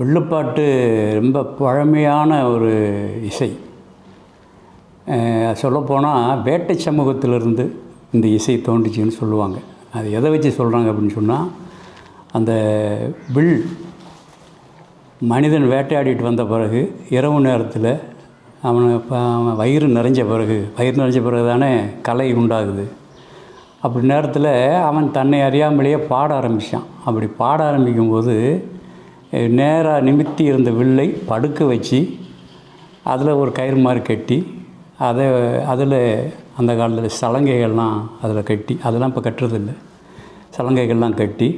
வெள்ளுப்பாட்டு ரொம்ப பழமையான ஒரு இசை. சொல்லப்போனால் வேட்டை சமூகத்திலிருந்து இந்த இசை தோன்றுச்சுன்னு சொல்லுவாங்க. அது எதை வச்சு சொல்கிறாங்க அப்படின்னு சொன்னால் அந்த வில் மனிதன் வேட்டையாடிட்டு வந்த பிறகு இரவு நேரத்தில் அவனை இப்போ அவன் வயிறு நிறைஞ்ச பிறகு வயிறு நிறைஞ்ச பிறகு தானே கலை உண்டாகுது. அப்படி நேரத்தில் அவன் தன்னை அறியாமலேயே பாட ஆரம்பித்தான் அப்படி பாட ஆரம்பிக்கும்போது நேராக நிமித்தி இருந்த வில்லை படுக்க வச்சு அதில் ஒரு கயிறு மாதிரி கட்டி அதை அதில் அந்த காலத்தில் சலங்கைகள்லாம் அதில் கட்டி அதெல்லாம் இப்போ கட்டுறதில்ல. சலங்கைகள்லாம் கட்டி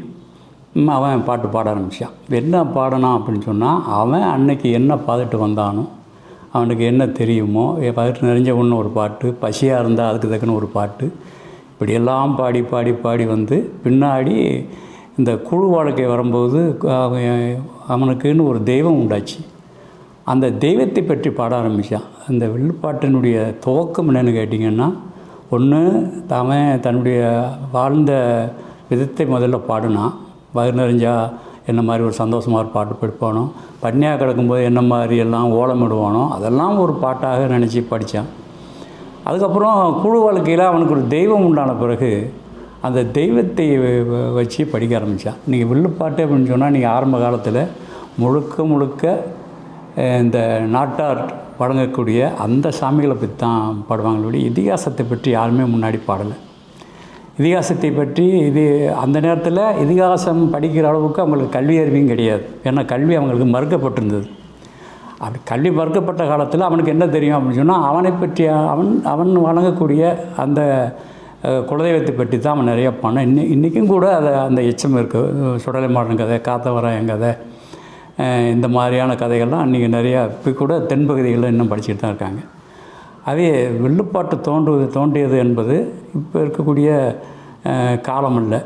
அவன் பாட்டு பாட ஆரம்பித்தான் என்ன பாடனா அப்படின்னு சொன்னால் அவன் அன்னைக்கு என்ன பாதிட்டு வந்தானோ அவனுக்கு என்ன தெரியுமோ எ- நிறைஞ்ச ஒன்று ஒரு பாட்டு பசியாக இருந்தால் அதுக்கு தக்கன ஒரு பாட்டு இப்படியெல்லாம் பாடி பாடி பாடி வந்து பின்னாடி இந்த குழு வாழ்க்கை வரும்போது அவன் அவனுக்குன்னு ஒரு தெய்வம் உண்டாச்சு. அந்த தெய்வத்தை பற்றி பாட ஆரம்பித்தான் அந்த வில்லுப்பாட்டினுடைய துவக்கம் என்னென்னு கேட்டிங்கன்னா ஒன்று தாமன் தன்னுடைய வாழ்ந்த விதத்தை முதல்ல பாடினான் வயிறு நிறைஞ்சா என்ன மாதிரி ஒரு சந்தோஷமாக ஒரு பாட்டு படிப்பானோ பட்னியாக கிடக்கும்போது என்ன மாதிரி எல்லாம் ஓலமிடுவானோ அதெல்லாம் ஒரு பாட்டாக நினச்சி படித்தான் அதுக்கப்புறம் குழு வாழ்க்கையில் அவனுக்கு ஒரு தெய்வம் உண்டான பிறகு அந்த தெய்வத்தை வ- வ- வச்சு படிக்க ஆரம்பித்தான் நீங்கள் வில்லுப்பாட்டு அப்படின்னு சொன்னால் நீங்கள் ஆரம்ப காலத்தில் முழுக்க முழுக்க இந்த நாட்டார் வழங்கக்கூடிய அந்த சாமிகளை பற்றி தான் பாடுவாங்களோட இதிகாசத்தை பற்றி யாருமே முன்னாடி பாடலை. இதிகாசத்தை பற்றி இது அந்த நேரத்தில் இதிகாசம் படிக்கிற அளவுக்கு அவங்களுக்கு கல்வி அறிவியும் கிடையாது. ஏன்னா கல்வி அவங்களுக்கு மறுக்கப்பட்டிருந்தது. அப்படி கல்வி மறுக்கப்பட்ட காலத்தில் அவனுக்கு என்ன தெரியும் அப்படின்னு சொன்னால் அவனை பற்றி அவன் அவன் வழங்கக்கூடிய அந்த குலதெய்வத்தை பற்றி தான் அவன் நிறைய பண்ண இன்னி இன்றைக்கும் கூட அதை அந்த எச்சம் இருக்குது சுடலை மாடன் கதை காத்தவராயன் கதை இந்த மாதிரியான கதைகள்லாம் அன்றைக்கி நிறையா இப்போ கூட தென்பகுதிகளில் இன்னும் படிச்சுட்டு தான் இருக்காங்க. அதே வில்லுப்பாட்டு தோன்றுவது தோன்றியது என்பது இப்போ இருக்கக்கூடிய காலம் இல்லை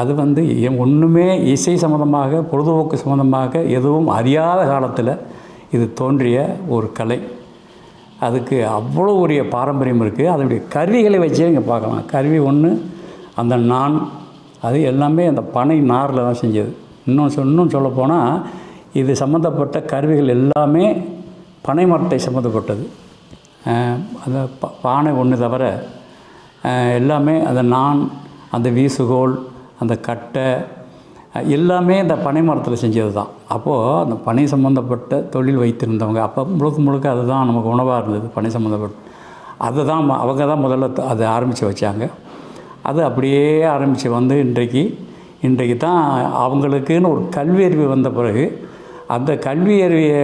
அது வந்து ஒன்றுமே இசை சம்மந்தமாக பொழுதுபோக்கு சம்மந்தமாக எதுவும் அறியாத காலத்தில் இது தோன்றிய ஒரு கலை. அதுக்கு அவ்வளோ உரிய பாரம்பரியம் இருக்குது அதனுடைய கருவிகளை வச்சே இங்கே பார்க்கலாம். கருவி ஒன்று அந்த நாண் அது எல்லாமே அந்த பனை நாரில் தான் செஞ்சது. இன்னும் சொ- இன்னும் சொல்லப்போனால் இது சம்மந்தப்பட்ட கருவிகள் எல்லாமே பனை மரத்தை சம்மந்தப்பட்டது அந்த ப- பானை ஒன்று தவிர எல்லாமே அந்த நாண் அந்த வீசுகோல் அந்த கட்டை எல்லாமே இந்த பனை மரத்தில் செஞ்சது தான் அப்போது அந்த பனை சம்மந்தப்பட்ட தொழில் வைத்திருந்தவங்க அப்போ முழுக்க முழுக்க அதுதான் நமக்கு உணவாக இருந்தது பனை சம்மந்தப்பட்ட அதை தான் அவங்க தான் முதல்ல அதை ஆரம்பித்து வச்சாங்க. அது அப்படியே ஆரம்பித்து வந்து இன்றைக்கு இன்றைக்கு தான் அவங்களுக்குன்னு ஒரு கல்வி அறிவு வந்த பிறகு அந்த கல்வி அறிவியை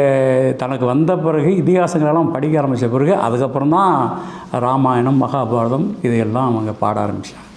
தனக்கு வந்த பிறகு இதிகாசங்களெல்லாம் படிக்க ஆரம்பித்த பிறகு அதுக்கப்புறம் தான் ராமாயணம் மகாபாரதம் இதையெல்லாம் அவங்க பாட ஆரம்பித்தாங்க